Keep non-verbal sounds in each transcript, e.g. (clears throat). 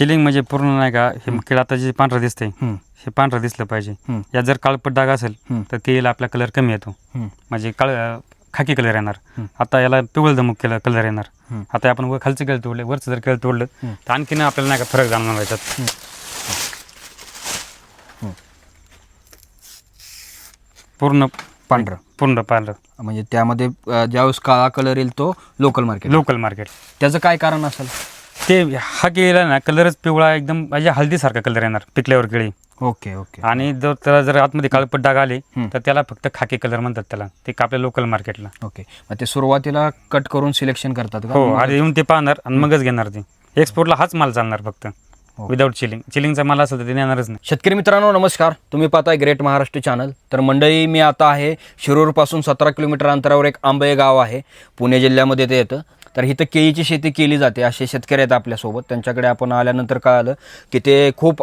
Chilling म्हणजे पूर्ण नाही का हे केळं आता जे पांढरं दिसतंय हं, हे पांढरं दिसलं पाहिजे. यात जर काळपट डाग असेल तर केळीला आपला कलर कमी येतो. म्हणजे काळ खाकी कलर येणार. आता याला पिवळ धमक केलं कलर येणार. आता आपण वर खालचं केळं तोडलं वरचं जर केळं तोडलं. तर आणखीन आपल्याला नाही का फरक जाणवणार याच्यात. पूर्ण पांढरं. पूर्ण पांढरं. म्हणजे त्यामध्ये अं, ज्यावेळेस काळा कलर येईल तो लोकल मार्केट लोकल मार्केट त्याचं काय कारण असेल? ते हा केळीला ना कलरच पिवळा एकदम म्हणजे हळदीसारखा कलर येणार पिकल्यावर केळी. Okay okay. आणि जर त्याला जर आतमध्ये काळपट डाग आले. तर त्याला फक्त खाकी कलर म्हणतात त्याला. ते का आपल्या लोकल मार्केटला ओके. मग ते सुरुवातीला कट करून सिलेक्शन करतात का? हो आधी येऊन ते पाहणार आणि मगच घेणार ते. एक्सपोर्टला हाच माल चालणार फक्त. विदाऊट चिलिंग चिलिंगचा माल असेल तर ते नेणारच नाही. शेतकरी मित्रांनो नमस्कार. तुम्ही पाहताय ग्रेट महाराष्ट्र चॅनल तर मंडळी मी आता आहे शिरूरपासून सतरा किलोमीटर अंतरावर एक आंबे गाव आहे. पुणे जिल्ह्यामध्ये ते येतं. तर इथं केळीची शेती केली जाते. असे शेतकरी आहेत आपल्यासोबत. त्यांच्याकडे आपण आल्यानंतर कळालं की ते खूप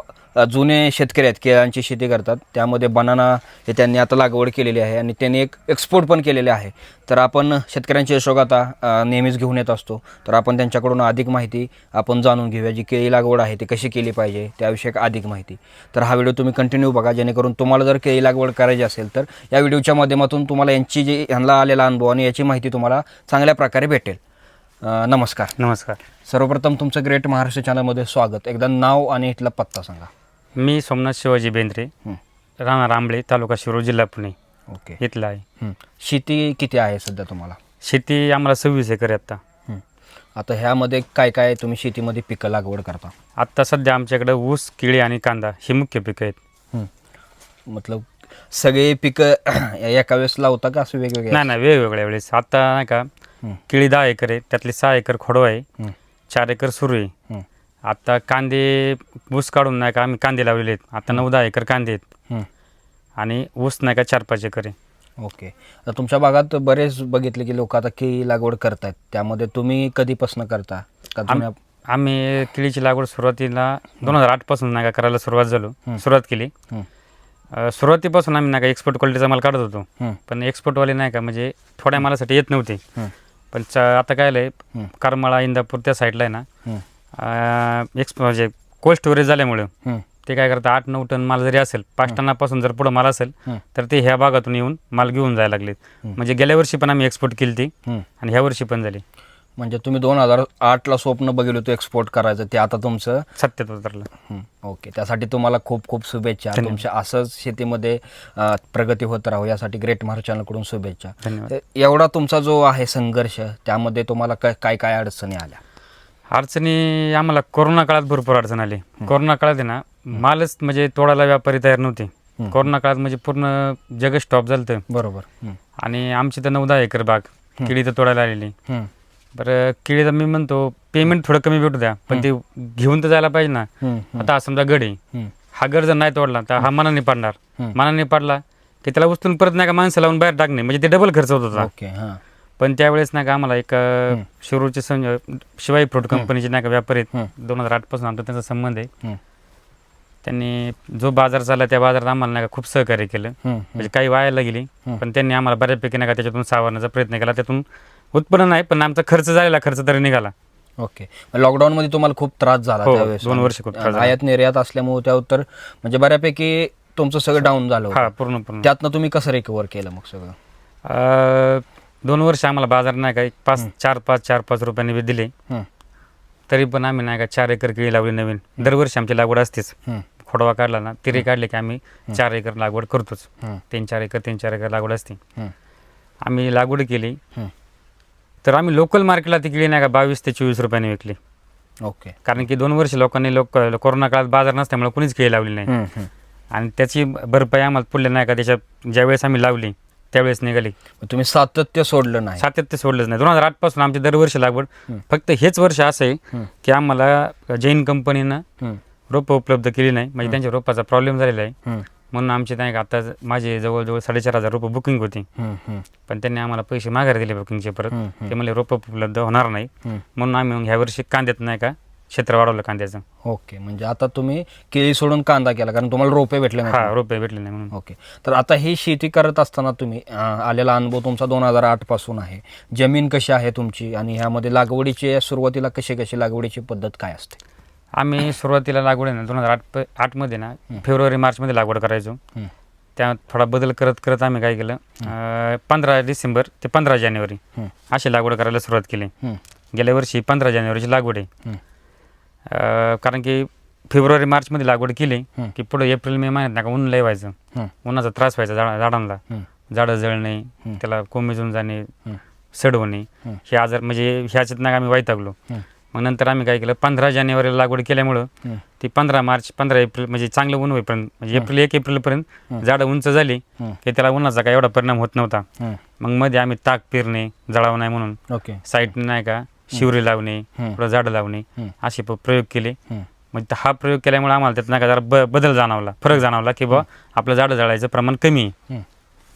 जुने शेतकरी आहेत केळ्यांची शेती करतात. त्यामध्ये बनाना हे त्यांनी आता लागवड केलेली आहे आणि त्यांनी एक एक्सपोर्ट पण केलेले आहे. तर आपण शेतकऱ्यांची यशोगाथा आता नेहमीच घेऊन येत असतो. तर आपण त्यांच्याकडून अधिक माहिती आपण जाणून घेऊया. जी केळी लागवड आहे ती कशी केली पाहिजे त्याविषयी अधिक माहिती. तर हा व्हिडिओ तुम्ही कंटिन्यू बघा. जेणेकरून तुम्हाला जर केळी लागवड करायची असेल तर या व्हिडिओच्या माध्यमातून तुम्हाला यांची जी ह्यांना आलेला अनुभव आणि याची माहिती तुम्हाला चांगल्या प्रकारे भेटेल. अ, नमस्कार. नमस्कार. सर्वप्रथम तुमचं ग्रेट महाराष्ट्र चॅनलमध्ये स्वागत. एकदा नाव आणि इथला पत्ता सांगा. मी सोमनाथ शिवाजी बेंद्रे. हं. राहणार आंबळे तालुका शिरूर जिल्हा पुणे. ओके. इथला आहे. हं. शेती किती आहे सध्या तुम्हाला? शेती आम्हाला सव्वीस एकर आहे आत्ता हं. आता ह्यामध्ये काय काय तुम्ही शेतीमध्ये पिकं लागवड करता? आत्ता सध्या आमच्याकडे ऊस केळी आणि कांदा ही मुख्य पिकं आहेत. हं. मतलब सगळे पिकं (clears throat) एका वेळेस लावता का असं वेगवेगळे? नाही नाही वेगवेगळ्या वेळेस. आता नाही का. केळी दहा एकर आहे त्यातले सहा एकर खोडो आहे. चार एकर सुरू आहे. आता कांदे ऊस काढून नाही का आम्ही कांदे लावलेले आहेत आता नऊ दहा एकर कांदे आहेत. आणि ऊस नाही का चार पाच एकर आहे ओके आता तुमच्या भागात बरेच बघितले की लोक आता केळी लागवड करतायत त्यामध्ये तुम्ही कधीपासून करता का आम्ही केळीची लागवड सुरुवातीला दोन हजार आठपासून नाही का करायला सुरुवात झालो. सुरुवात केली हं. अ, सुरुवातीपासून आम्ही नाही का एक्सपोर्ट क्वालिटीचा माल काढत होतो हं. पण एक्सपोर्टवाले नाही का म्हणजे थोड्या मालासाठी येत नव्हते हं. पण च आता काय हं. करमाळा इंदापूर त्या साईडला आहे ना. एक्सपो म्हणजे कोल्ड स्टोरेज झाल्यामुळं. ते काय करतात आठ नऊ टन माल जरी असेल पाच टनापासून जर पुढं माल असेल. तर ते ह्या भागातून येऊन माल घेऊन जायला लागलेत हं. म्हणजे गेल्या वर्षी पण आम्ही एक्सपोर्ट केली ती. आणि ह्या वर्षी पण झाली म्हणजे तुम्ही दोन हजार आठला स्वप्न बघितलं होतं एक्सपोर्ट करायचं ते आता तुमचं? सत्यात उतरलं हं. ओके त्यासाठी तुम्हाला खूप खूप शुभेच्छा. तुमच्या असंच शेतीमध्ये अं, प्रगती होत राहू. यासाठी ग्रेट महाराज चॅनलकडून शुभेच्छा. धन्यवाद. तर एवढा तुमचा जो आहे संघर्ष त्यामध्ये तुम्हाला काय काय काय अडचणी आल्या? अडचणी आम्हाला कोरोना काळात भरपूर अडचण आली. कोरोना काळात आहे ना मालच म्हणजे तोडायला व्यापारी तयार नव्हते. कोरोना काळात म्हणजे पूर्ण जग स्टॉप झालं होतं. बरोबर. हं. आणि आमची तर नऊ दहा एकर बाग केळी तर तोडायला आलेली. हं. बरं केळी तर मी म्हणतो पेमेंट थोडं कमी भेटू द्या पण ते घेऊन तर जायला पाहिजे ना. आता हा समजा गड आहे हं. गड जर नाही तोडला तर हा मनाने पाडणार. मनाने पाडला की त्याला उचलून परत नाही का माणसं लावून बाहेर टाकणे म्हणजे ते डबल खर्च होत होता पण त्यावेळेस नाही का आम्हाला एक. शिरूरचे शिवाई फ्रूट कंपनीचे नाही का व्यापारी. दोन हजार आठपासून आमचा त्यांचा संबंध आहे. त्यांनी जो बाजार चालला त्या बाजारात आम्हाला नाही का खूप सहकार्य केलं. म्हणजे काही वायाला गेली. पण त्यांनी आम्हाला बऱ्यापैकी नाही का त्याच्यातून सावरण्याचा प्रयत्न केला त्यातून उत्पन्न नाही पण आमचा खर्च झालेला खर्च तरी निघाला ओके लॉकडाऊन मध्ये तुम्हाला खूप त्रास झाला हो, त्यावेळेस दोन वर्ष खूप त्रास झाला. आयात निर्यात असल्यामुळे त्यावर तर म्हणजे बऱ्यापैकी तुमचं सगळं डाऊन झालं हा. पूर्ण पूर्ण त्यातनं तुम्ही कसं रिकवर केलं मग सगळं अ, दोन वर्ष आम्हाला बाजार नाही का एक पाच. चार पाच चार पाच रुपयांनी बी दिले. तरी पण आम्ही नाही का चार एकर केळी लावली नवीन दरवर्षी आमची लागवड असतेच. खोडवा काढला ना तिरे काढले की आम्ही. चार एकर लागवड करतोच. तीन चार एकर तीन चार एकर लागवड असते. आम्ही लागवड केली. तर आम्ही लोकल मार्केटला ती केळी नाही का बावीस ते चोवीस रुपयांनी विकली ओके कारण की दोन वर्ष लोकांनी लोक कोरोना काळात बाजार नसल्यामुळे कोणीच केळी लावली नाही. आणि त्याची भरपाई आम्हाला पुढल्या नाही का त्याच्या ज्यावेळेस आम्ही लावली त्यावेळेस निघाली तुम्ही सातत्य सोडलं नाही सातत्य सोडलंच नाही दोन हजार आठपासून आमची दरवर्षी लागवड. फक्त हेच वर्ष असं आहे. की आम्हाला जैन कंपनीनं. रोपं उपलब्ध केली नाही म्हणजे. त्यांच्या रोपाचा प्रॉब्लेम झालेला आहे. म्हणून आमची नाही का आता माझे जवळजवळ साडेचार हजार रोपं बुकिंग होती. पण त्यांनी आम्हाला पैसे माघारी दिले बुकिंगचे परत. ते म्हणले रोपं उपलब्ध होणार नाही. म्हणून आम्ही मग ह्या वर्षी कांद्यात नाही का क्षेत्र वाढवलं कांद्याचं. ओके म्हणजे आता तुम्ही केळी सोडून कांदा केला कारण तुम्हाला रोपे भेटले हा नाही रोपे भेटले नाही म्हणून. ओके. तर आता ही शेती करत असताना तुम्ही अं, आलेला अनुभव तुमचा दोन हजार आठपासून आहे. जमीन कशी आहे तुमची आणि ह्यामध्ये लागवडीची सुरुवातीला कशी कशी लागवडीची पद्धत काय असते? आम्ही सुरुवातीला लागवड आहे ना दोन हजार आठ आठमध्ये ना फेब्रुवारी मार्चमध्ये लागवड करायचो. त्या थोडा बदल करत करत आम्ही काय केलं पंधरा डिसेंबर ते पंधरा जानेवारी. अशी लागवड करायला सुरुवात केली. गेल्या वर्षी पंधरा जानेवारीची लागवड आहे कारण की फेब्रुवारी मार्चमध्ये लागवड केली. की पुढे एप्रिल मे महिन्यात नका ऊन लय व्हायचं. उन्हाचा त्रास व्हायचा झाडा झाडांना. झाडं जळणे. त्याला कोमेजून जाणे. सड होणे हं. आजार म्हणजे ह्याच्यात ना आम्ही वैतागलो. मग नंतर आम्ही काय केलं पंधरा जानेवारीला लागवड केल्यामुळं. ती पंधरा मार्च पंधरा एप्रिल म्हणजे चांगलं ऊन होईपर्यंत म्हणजे एप्रिल एक एप्रिलपर्यंत. झाडं उंच झाली. की त्याला उन्हाचा काय एवढा परिणाम होत नव्हता. मग मध्ये आम्ही ताक पेरणे जळावं नाही म्हणून ओके साईडने नाही का शिवरी लावणे. पुढं झाडं लावणे. असे प्रयोग केले. मग हा प्रयोग केल्यामुळे आम्हाला त्यात नाही का जरा बदल जाणवला फरक जाणवला की बा आपलं झाडं जळायचं प्रमाण कमी आहे.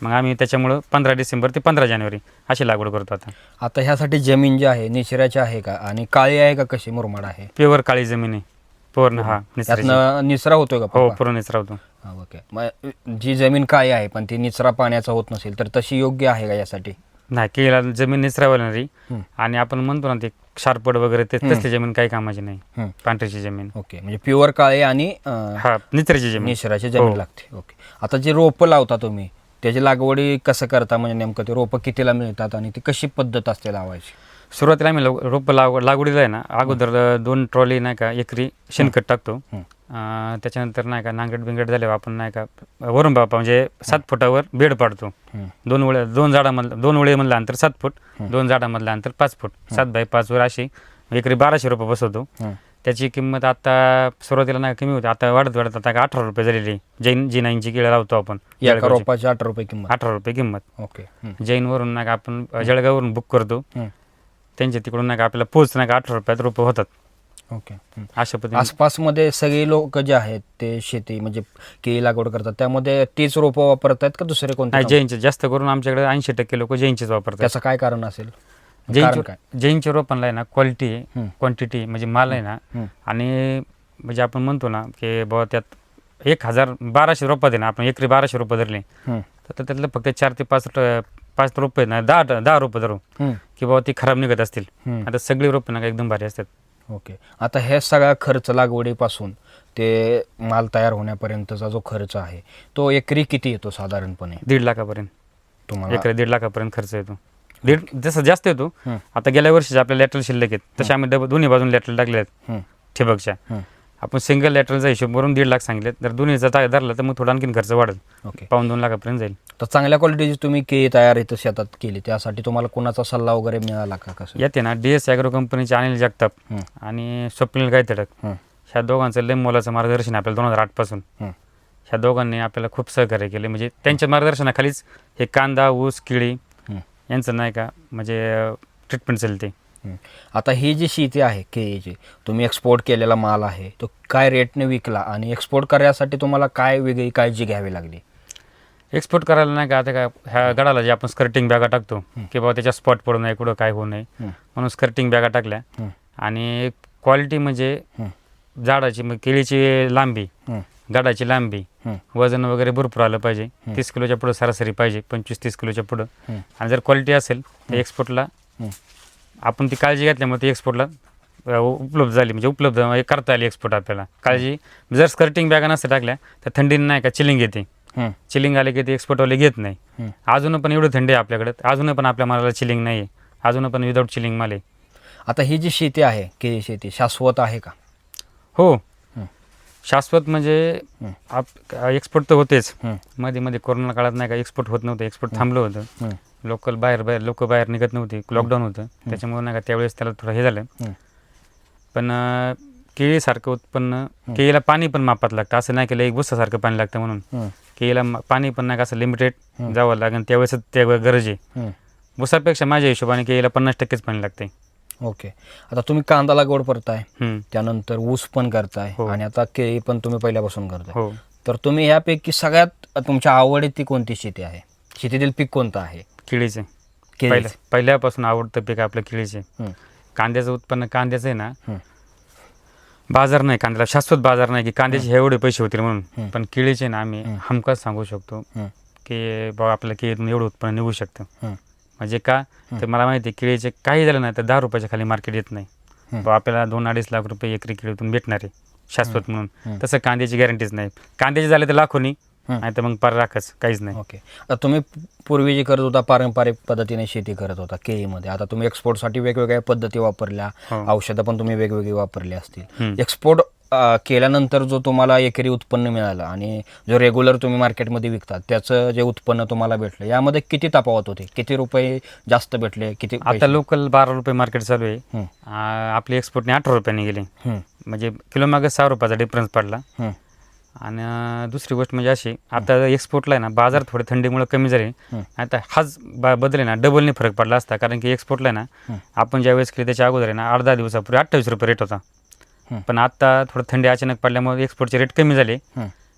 मग आम्ही त्याच्यामुळं पंधरा डिसेंबर ते पंधरा जानेवारी अशी लागवड करतो आता. आता ह्यासाठी जमीन जी आहे निचऱ्याची आहे का? आणि काळी आहे का कशी मुरमाड आहे? प्युअर काळी जमीन आहे. पूर्ण हा. त्यातनं निचरा होतोय का हो? पूर्ण निसरावतो हा, ओके. मग जी जमीन काळी आहे पण ती निचरा पाण्याचा होत नसेल तर तशी योग्य आहे का यासाठी? नाही केळीला जमीन निसरावणारी हं. आणि आपण म्हणतो ना ते क्षारपड वगैरे ते. तसली जमीन काही कामाची नाही. पांढरीची जमीन. ओके. म्हणजे प्युअर काळे आणि अं, हा निचऱ्याची जमीन. निसराची जमीन हो. लागते. ओके. आता जे रोपं लावता तुम्ही त्याची लागवडी कसं करता? म्हणजे नेमकं ते रोपं कितीला मिळतात आणि ती कशी पद्धत असते लावायची? सुरुवातीला आम्ही लव- रोपं लाव लागवडीला आहे ना अगोदर दोन ट्रॉली नाही का एकरी शेणखत टाकतो. हं. अं, त्याच्यानंतर नाही का नांगड बिंगड झाल्यावर आपण नाही का वरून बापा म्हणजे सात फुटावर बेड पाडतो. हं. दोन वेळे दोन झाडामधलं दोन वेळेमधलं अंतर सात फूट हं. दोन झाडामधलं अंतर पाच फूट. सात बाय पाच वर अशी एकरी बाराशे रुपये बसवतो. हं. त्याची किंमत आता सुरुवातीला नाही कमी होती. आता वाढत वाढत आता अठरा रुपये झालेली. जैन जी नाईनची केळं लावतो आपण. जळगावची. रोपाची अठरा रुपये किंमत. अठरा रुपये किंमत. ओके. हं. जैनवरून नाही का आपण जळगाववरून बुक करतो. हं. त्यांच्या तिकडून नाही का आपल्याला पोच नाही का अठरा रुपयात रुपये होतात. ओके. हं. अशा पद्धतीने. आसपासमध्ये सगळे लोक जे आहेत ते शेती म्हणजे केळी लागवड करतात. त्यामध्ये तीच रोपं वापरत आहेत का दुसरे कोणते नाही जैनचे. जास्त करून आमच्याकडे ऐंशी टक्के लोक जैनचेच वापरतात. त्याचं काय कारण असेल? कारण काय जैनच्या रोपांना आहे ना क्वालिटी. क्वांटिटी म्हणजे माल आहे ना. आणि म्हणजे आपण म्हणतो ना की बाबा त्यात एक हजार बाराशे आहे ना आपण एकरी बाराशे रुपये धरले. तर त्यातलं फक्त चार ते पाच ट- पाच रुपये ना दहा दहा रुपये धरू. की बाबा ती खराब निघत असतील. आता सगळी रोपं ना का एकदम भारी असतात ओके आता हे सगळा खर्च लागवडीपासून ते माल तयार होण्यापर्यंतचा जो खर्च आहे तो एकरी किती येतो साधारणपणे दीड लाखापर्यंत तुम्हाला एकरी दीड लाखापर्यंत खर्च येतो दीड जसं जास्त येतो. आता गेल्या वर्षीचे आपल्या लॅटरल शिल्लक आहेत तसे आम्ही डब दोन्ही बाजून लॅटरल टाकले आहेत. ठिबकच्या. आपण सिंगल लॅटरलचा हिशोब करून दीड लाख सांगितले जर दोन्हीचा ता- धरला तर मग थोडा आणखीन खर्च वाढेल ओके पाऊन दोन लाखापर्यंत जाईल तर चांगल्या क्वालिटीची तुम्ही केळी तयार इथं शेतात केली त्यासाठी तुम्हाला कोणाचा सल्ला वगैरे मिळाला का कसं येते ना डी एस ॲग्रो कंपनीचे अनिल जगताप. आणि स्वप्नील गायतडक हं. ह्या दोघांचं लय मोलाचं मार्गदर्शन आपल्याला दोन हजार आठपासून हं. ह्या दोघांनी आपल्याला खूप सहकार्य केले म्हणजे त्यांच्या मार्गदर्शनाखालीच हे कांदा ऊस केळी. यांचं नाही का म्हणजे ट्रीटमेंट चालते हं. आता ही जी शेती आहे केळीची तुम्ही एक्सपोर्ट केलेला माल आहे तो काय रेटने विकला आणि एक्सपोर्ट करण्यासाठी तुम्हाला काय वेगळी काळजी घ्यावी लागली एक्सपोर्ट करायला नाही का आता काय ह्या गडाला जे आपण स्कर्टिंग बॅगा टाकतो. की बाबा त्याच्या स्पॉट पडू नये कुठं काय होऊ नये हं. म्हणून स्कर्टिंग बॅगा टाकल्या हं. आणि क्वालिटी म्हणजे हं. झाडाची मग केळीची लांबी. गाडाची लांबी हं. वजन वगैरे भरपूर आलं पाहिजे. तीस किलोच्या पुढं सरासरी पाहिजे पंचवीस तीस किलोच्या पुढं हं. आणि जर क्वालिटी असेल तर एक्सपोर्टला हं. आपण ती काळजी घेतल्यामुळे ती एक्सपोर्टला अ, उपलब्ध झाली म्हणजे उपलब्ध म्हणजे करता आली एक्सपोर्ट आपल्याला काळजी जर स्कर्टिंग बॅगा नसत्या टाकल्या तर थंडीने नाही का चिलिंग येते हं. चिलिंग आले की ते एक्सपोर्टवाले घेत नाही. अजून पण एवढी थंडी आहे आपल्याकडे अजून पण आपल्या मालाला चिलिंग नाही आहे अजून पण विदाऊट चिलिंग माल आहे आता ही जी शेती आहे केळी शेती शाश्वत आहे का हं. शाश्वत म्हणजे. आप एक्सपोर्ट तर होतेच. मध्ये मध्ये कोरोना काळात नाही का एक्सपोर्ट होत नव्हतं एक्सपोर्ट थांबलं होतं. लोकल बाहेर बाहेर लोक बाहेर निघत नव्हती लॉकडाऊन होतं त्याच्यामुळे नाही का त्यावेळेस त्याला थोडं हे झालं. पण केळीसारखं उत्पन्न केळीला पाणी पण मापात लागतं असं नाही केलं एक बुसासारखं पाणी लागतं म्हणून. केळीला पाणी पण नाही का असं लिमिटेड. जावं लागेल त्यावेळेस त्या गरज आहे. बुसापेक्षा माझ्या हिशोबाने केळीला पन्नास टक्केच पाणी लागते ओके आता तुम्ही कांदा लागवड करताय. त्यानंतर ऊस पण करताय हो. आणि आता केळी पण तुम्ही पहिल्यापासून करताय हो तर तुम्ही यापैकी सगळ्यात तुमच्या आवडीची कोणती शेती आहे शेतीतील पीक कोणतं आहे केळीचे केळी पहिल्या पहिल्यापासून आवडतं पीक आपलं केळीचे. कांद्याचं उत्पन्न कांद्याचं आहे ना. बाजार नाही कांद्याला शाश्वत बाजार नाही की कांद्याचे एवढे पैसे होतील. म्हणून पण केळीचे ना आम्ही. हमखास सांगू शकतो. की बाबा आपल्या केळीतून एवढं उत्पन्न निघू शकतं. म्हणजे का? तर मला माहिती आहे केळीचे काही झालं नाही तर दहा रुपयाच्या खाली मार्केट येत नाही. आपल्याला दोन अडीच लाख रुपये एकरी किलोतून भेटणार आहे शाश्वत म्हणून. तसं कांद्याची गॅरंटीच नाही. कांद्याचे झाले तर लाखोनी. नाही तर मग पार राखच काहीच नाही. ओके. आता तुम्ही पूर्वी जे करत होता पारंपरिक पद्धतीने शेती करत होता केळीमध्ये. आता तुम्ही एक्सपोर्टसाठी वेगवेगळ्या पद्धती वापरल्या हो. औषधं पण तुम्ही वेगवेगळी वापरली असतील. एक्सपोर्ट केल्यानंतर जो तुम्हाला एकरी उत्पन्न मिळालं आणि जो रेग्युलर तुम्ही मार्केटमध्ये विकतात त्याचं जे उत्पन्न तुम्हाला भेटलं यामध्ये किती तफावत होते? किती रुपये जास्त भेटले? किती आता? लोकल बारा रुपये मार्केट चालू आहे. आपली एक्सपोर्टने अठरा रुपयाने गेली. म्हणजे किलो मागे सहा रुपयाचा डिफरन्स पडला. आणि दुसरी गोष्ट म्हणजे अशी आता एक्सपोर्टला आहे ना बाजार थोडे थंडीमुळे कमी झाले. आता हाच बदल ना डबलने फरक पडला असता. कारण की एक्सपोर्टला आहे ना. आपण ज्या वेळेस केली त्याच्या अगोदर आहे ना अर्धा दिवसापूर्वी अठ्ठावीस रुपये रेट होता. पण आता थोडं थंडी अचानक पडल्यामुळे एक्सपोर्टचे रेट कमी झाले.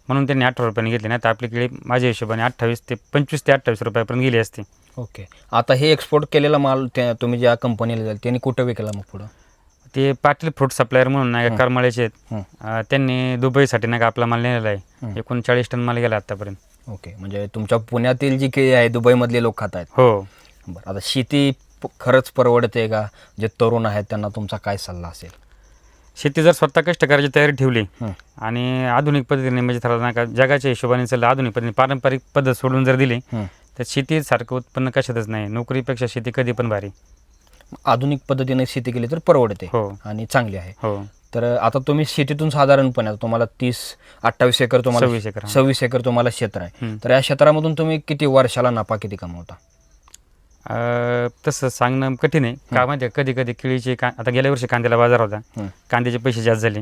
म्हणून त्यांनी अठरा रुपयाने घेतले नाही तर आपली केळी माझ्या हिशोबाने अठ्ठावीस ते पंचवीस ते अठ्ठावीस रुपयापर्यंत गेली असती. ओके. आता हे एक्सपोर्ट केलेला माल तुम्ही ज्या कंपनीला जाईल त्यांनी कुठं विकला मग पुढं? ते पाटील फ्रूट सप्लायर म्हणून नाही का करमाळ्याचे आहेत. अं, त्यांनी दुबईसाठी नाही का आपला माल नेलेला आहे. एकोणचाळीस टन माल गेला आतापर्यंत. ओके. म्हणजे तुमच्या पुण्यातील जी केळी आहे दुबईमधले लोक खात आहेत. हो. बरं आता शेती प- खरंच परवडते का? जे तरुण आहेत त्यांना तुमचा काय सल्ला असेल? शेती जर स्वतः कष्ट करायची तयारी ठेवली. आणि आधुनिक पद्धतीने म्हणजे का जगाच्या हिशोबाने चाललं आधुनिक पद्धतीने पारंपरिक पद्धत सोडून जर दिली. तर शेतीसारखं उत्पन्न कशातच नाही नोकरीपेक्षा शेती कधी पण भारी आधुनिक पद्धतीने शेती केली तर परवडते हो आणि चांगली आहे हो तर आता तुम्ही शेतीतून साधारणपणे तुम्हाला तीस अठ्ठावीस एकर तुम्हाला सव्वीस एकर. सव्वीस एकर तुम्हाला क्षेत्र आहे. तर या क्षेत्रामधून तुम्ही किती वर्षाला नफा किती कमवता अं, तसं सांगणं कठीण आहे. का माहिती कधी कधी केळीचे का आता गेल्या वर्षी कांद्याला बाजार होता. कांद्याचे पैसे जास्त झाले.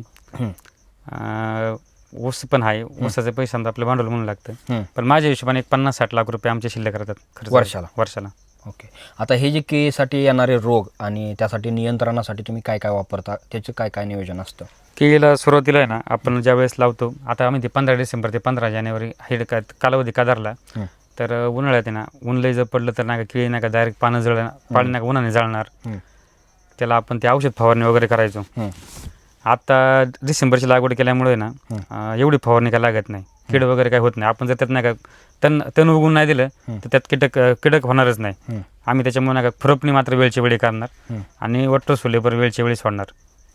अं, ऊस पण आहे. ऊसाचे पैसे समजा आपलं भांडवल म्हणून लागतं. हं. पण माझ्या हिशोबाने एक पन्नास साठ लाख रुपये आमचे शिल्लक राहतात खर्च वर्षाला? वर्षाला. ओके. आता हे जे केळीसाठी येणारे रोग आणि त्यासाठी नियंत्रणासाठी तुम्ही काय काय वापरता? त्याचं काय काय नियोजन असतं? केळीला सुरुवातीला आहे ना आपण ज्या वेळेस लावतो आता आम्ही ते पंधरा डिसेंबर ते पंधरा जानेवारी हे का कालावधी का धरला? हं. तर उन्हाळ्यात आहे ना ऊन जर पडलं तर नाही का केळी नाही का डायरेक्ट पानं जळ पाणी नाही का उन्हाने जाळणार. त्याला आपण ते औषध फवारणी वगैरे करायचो. आता डिसेंबरची लागवड केल्यामुळे ना. अ, एवढी फवारणी काय लागत नाही कीड वगैरे काय होत नाही आपण जर त्यात नाही का तण तण उगून नाही दिलं. तर त्यात कीटक कीटक होणारच नाही. आम्ही त्याच्यामुळे नाही का खुरपणी मात्र वेळच्या वेळी करणार. आणि वट्ट सोलेबर वेळच्या वेळी सोडणार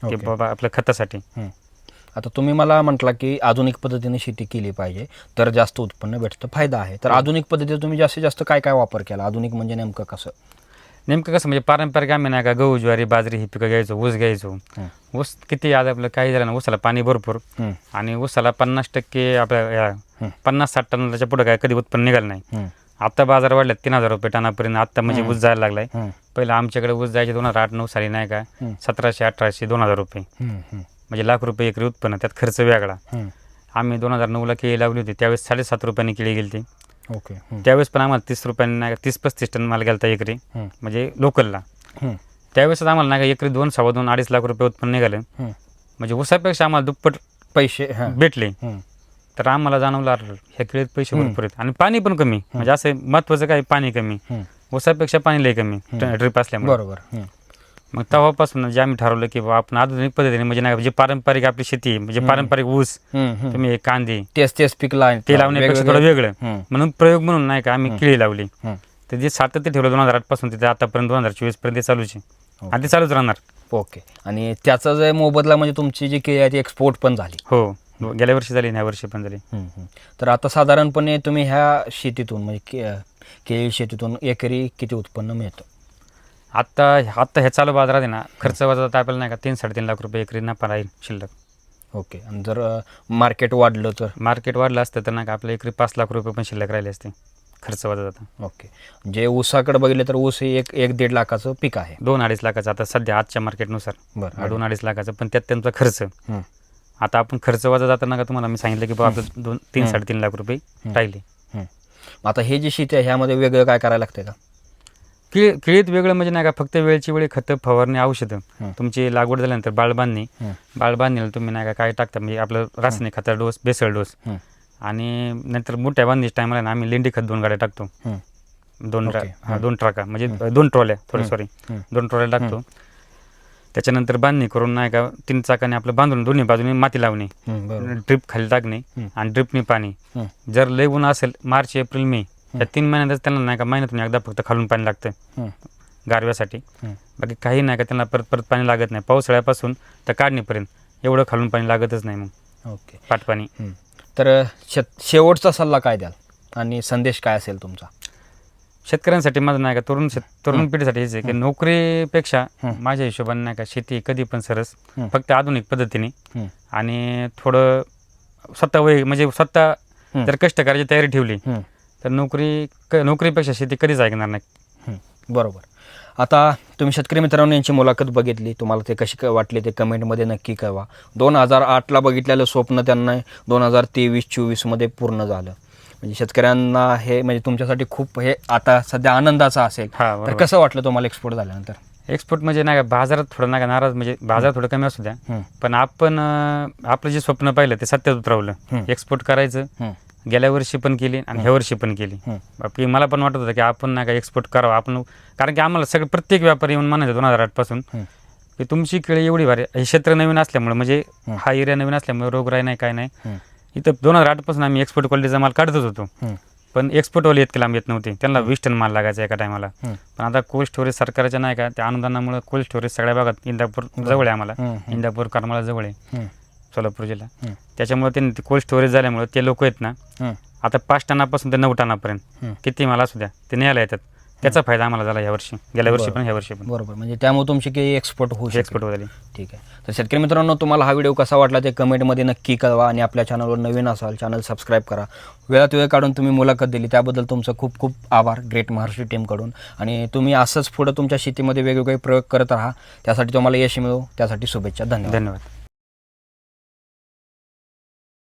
ओके. बाबा आपल्या खतासाठी. आता तुम्ही मला म्हटला की आधुनिक पद्धतीने शेती केली पाहिजे तर जास्त उत्पन्न भेटतं फायदा आहे तर आधुनिक पद्धतीने तुम्ही जास्तीत जास्त काय काय वापर केला आधुनिक म्हणजे नेमकं कसं नेमकं कसं म्हणजे पारंपरिक आम्ही नाही का गहू ज्वारी बाजरी ही पिकं घ्यायचो ऊस घ्यायचो हं. ऊस किती आज आपलं काही झालं ना ऊसाला पाणी भरपूर हं. आणि ऊसाला पन्नास टक्के आपल्या हं. पन्नास साठ टनाच्या पुढे काय कधी उत्पन्न निघालं नाही हं. आता बाजार वाढल्यात तीन हजार रुपये टनापर्यंत आता म्हणजे ऊस जायला लागलाय हं. पहिलं आमच्याकडे ऊस जायचे दोन हजार आठ नऊ साली नाही का हं. सतराशे अठराशे दोन हजार रुपये हं. हं. म्हणजे लाख रुपये एकरी उत्पन्न त्यात खर्च वेगळा. आम्ही दोन हजार नऊला केळी लावली होती त्यावेळेस साडेसात रुपयांनी केळी गेली ओके. त्यावेळेस पण आम्हाला तीस रुपयांनी तीस पस्तीस टन माल गेलता एकरी. म्हणजे लोकलला. त्यावेळेस आम्हाला नाही का एकरी दोन सव्वा दोन अडीच लाख रुपये उत्पन्न निघालं. म्हणजे ऊसापेक्षा आम्हाला दुप्पट पैसे भेटले. तर आम्हाला जाणवलं ह्या केळीत पैसे. भरपूर आहेत आणि पाणी पण कमी म्हणजे असं महत्वाचं काय पाणी कमी. ऊसापेक्षा पाणी लय कमी ड्रिप असल्यामुळे बरोबर. मग तेव्हापासून जे आम्ही ठरवलं की बा आपण आधुनिक पद्धतीने म्हणजे नाही का, जे पारंपरिक आपली शेती आहे, म्हणजे पारंपरिक ऊस. तुम्ही हे कांदे तेच तेच पीक ते लावण्यापेक्षा थोडं वेगळं. म्हणून प्रयोग म्हणून नाही का आम्ही केळी लावली. तर जे सातत्य ठेवलं दोन हजार आठपासून तिथे आतापर्यंत दोन हजार चोवीसपर्यंत ते चालूच आहे. आणि ते चालूच राहणार. ओके. आणि त्याचा जे मोबदला म्हणजे तुमची जी केळी आहे ती एक्सपोर्ट पण झाली. हो. गेल्या वर्षी झाली आणि ह्या वर्षी पण झाली. तर आता साधारणपणे तुम्ही ह्या शेतीतून म्हणजे के- केळी शेतीतून एकरी किती उत्पन्न मिळतं? आत्ता आत्ता हे चालू बाजारात आहे ना खर्च वजा आपल्याला नाही का तीन साडेतीन लाख रुपये एकरी नफा राहील शिल्लक. ओके आणि जर मार्केट वाढलं तर? मार्केट वाढलं असतं तर नाही का आपल्या एकरी पाच लाख रुपये पण शिल्लक राहिले असते खर्च वजा जाता. ओके जे ऊसाकडे बघितलं तर ऊस हे एक एक दीड लाखाचं पीक आहे. दोन अडीच लाखाचं आता सध्या आजच्या मार्केटनुसार. बरं दोन अडीच लाखाचं पण त्यात त्यांचा खर्च. हं. आता आपण खर्च वजा जाताना का तुम्हाला मी सांगितलं की बाबा आपलं दोन तीन. साडेतीन लाख रुपये. राहिले. हं. मग आता हे जी शेती आहे ह्यामध्ये वेगळं काय करायला लागतं का? किळी किळीत वेगळं म्हणजे नाही का फक्त वेळची वेळी खतं फवारणी औषधं हं. तुमची लागवड झाल्यानंतर बाळबांधणी हं. बाळबांधणीला तुम्ही नाही का काय टाकता म्हणजे आपलं रासायनिक खता डोस बेसळ डोस हं. आणि नंतर मोठ्या बांधणीच्या टायमाला ना आम्ही लेंडी खत दोन गाड्या टाकतो हं. दोन ट्रा- ओके. हा. दोन ट्राका म्हणजे दोन ट्रॉल्या थोडे हं. सॉरी हं. दोन ट्रॉल्या टाकतो त्याच्यानंतर बांधणी करून नाही का तीन चाकाने आपलं बांधून दोन्ही बाजूने माती लावणे हं, बरोबर ड्रिप खाली टाकणे हं. आणि ड्रिपने पाणी हं. जर लय ऊन असेल मार्च एप्रिल मे या तीन महिन्यातच त्यांना नाही का महिन्यातून एकदा फक्त खालून पाणी लागतं. गारव्यासाठी. बाकी काही नाही का त्यांना परत परत पाणी लागत नाही पावसाळ्यापासून तर काढणीपर्यंत एवढं खालून पाणी लागतच नाही मग ओके पाटपाणी. तर शेवटचा सल्ला काय द्याल आणि संदेश काय असेल तुमचा शेतकऱ्यांसाठी माझं नाही का तरुण शेत तरुण पिढीसाठी हेच आहे की नोकरीपेक्षा. माझ्या हिशोबाने नाही का शेती कधी पण सरस. फक्त आधुनिक पद्धतीने. आणि थोडं स्वतः वय म्हणजे स्वतः. जर कष्ट करायची तयारी ठेवली. तर नोकरी क नोकरीपेक्षा शेती कधीच ऐकणार नाही. बरोबर. आता तुम्ही शेतकरी मित्रांनो यांची मुलाखत बघितली. तुम्हाला ते कशी काय वाटली ते कमेंटमध्ये नक्की कळवा. दोन हजार आठला बघितलेलं स्वप्न त्यांना दोन हजार तेवीस चोवीसमध्ये पूर्ण झालं. म्हणजे शेतकऱ्यांना हे म्हणजे तुमच्यासाठी खूप हे आता सध्या आनंदाचा असेल. हा तर कसं वाटलं तुम्हाला एक्सपोर्ट झाल्यानंतर? एक्सपोर्ट म्हणजे नाही का बाजारात थोडं नाही का नाराज म्हणजे बाजार थोडं कमी असू द्या. पण आपण आपलं जे स्वप्न पाहिलं ते सत्यात उतरवलं. एक्सपोर्ट करायचं. गेल्या वर्षी पण केली आणि ह्या वर्षी पण केली. बाकी मला पण वाटत होतं की आपण नाही का एक्सपोर्ट करावं. आपण कारण की आम्हाला सगळे प्रत्येक व्यापारी येऊन म्हणायचं दोन हजार आठपासून. की तुमची केळी एवढी भारी हे क्षेत्र नवीन असल्यामुळे म्हणजे हं. एरिया नवीन असल्यामुळे रोगराई नाही काय नाही. इथं दोन हजार आठपासून आम्ही एक्सपोर्ट क्वालिटीचा माल काढतच होतो. पण एक्सपोर्टवाले इतके लांब येत नव्हते. त्यांना वीस टन माल लागायचा एका टायमाला. पण आता कोल्ड स्टोरेज सरकारच्या नाही का त्या अनुदानामुळे कोल्ड स्टोरेज सगळ्या भागात इंदापूर जवळ आहे आम्हाला. इंदापूर करमाळा जवळ आहे. सोलापूर जिल्हा. त्याच्यामुळे त्यांनी ते कोल्ड स्टोरेज झाल्यामुळे ते लोक आहेत ना आता पाच टनापासून ते नऊ टनापर्यंत. किती माल असू द्या ते न्यायला येतात. त्याचा फायदा आम्हाला झाला या वर्षी गेल्या वर्षी. पण ह्या वर्षी पण. बरोबर. म्हणजे त्यामुळे तुमची काही एक्सपोर्ट होऊ शकते एक्सपोर्ट झाली. ठीक आहे. तर शेतकरी मित्रांनो तुम्हाला हा व्हिडिओ कसा वाटला ते कमेंटमध्ये नक्की कळवा आणि आपल्या चॅनलवर नवीन असाल चॅनल सबस्क्राईब करा. वेळात वेळ काढून तुम्ही मुलाखत दिली त्याबद्दल तुमचं खूप खूप आभार ग्रेट महाराष्ट्र टीमकडून आणि तुम्ही असंच पुढं तुमच्या शेतीमध्ये वेगवेगळे प्रयोग करत राहा. त्यासाठी तुम्हाला यश मिळो त्यासाठी शुभेच्छा. धन्यवाद. धन्यवाद.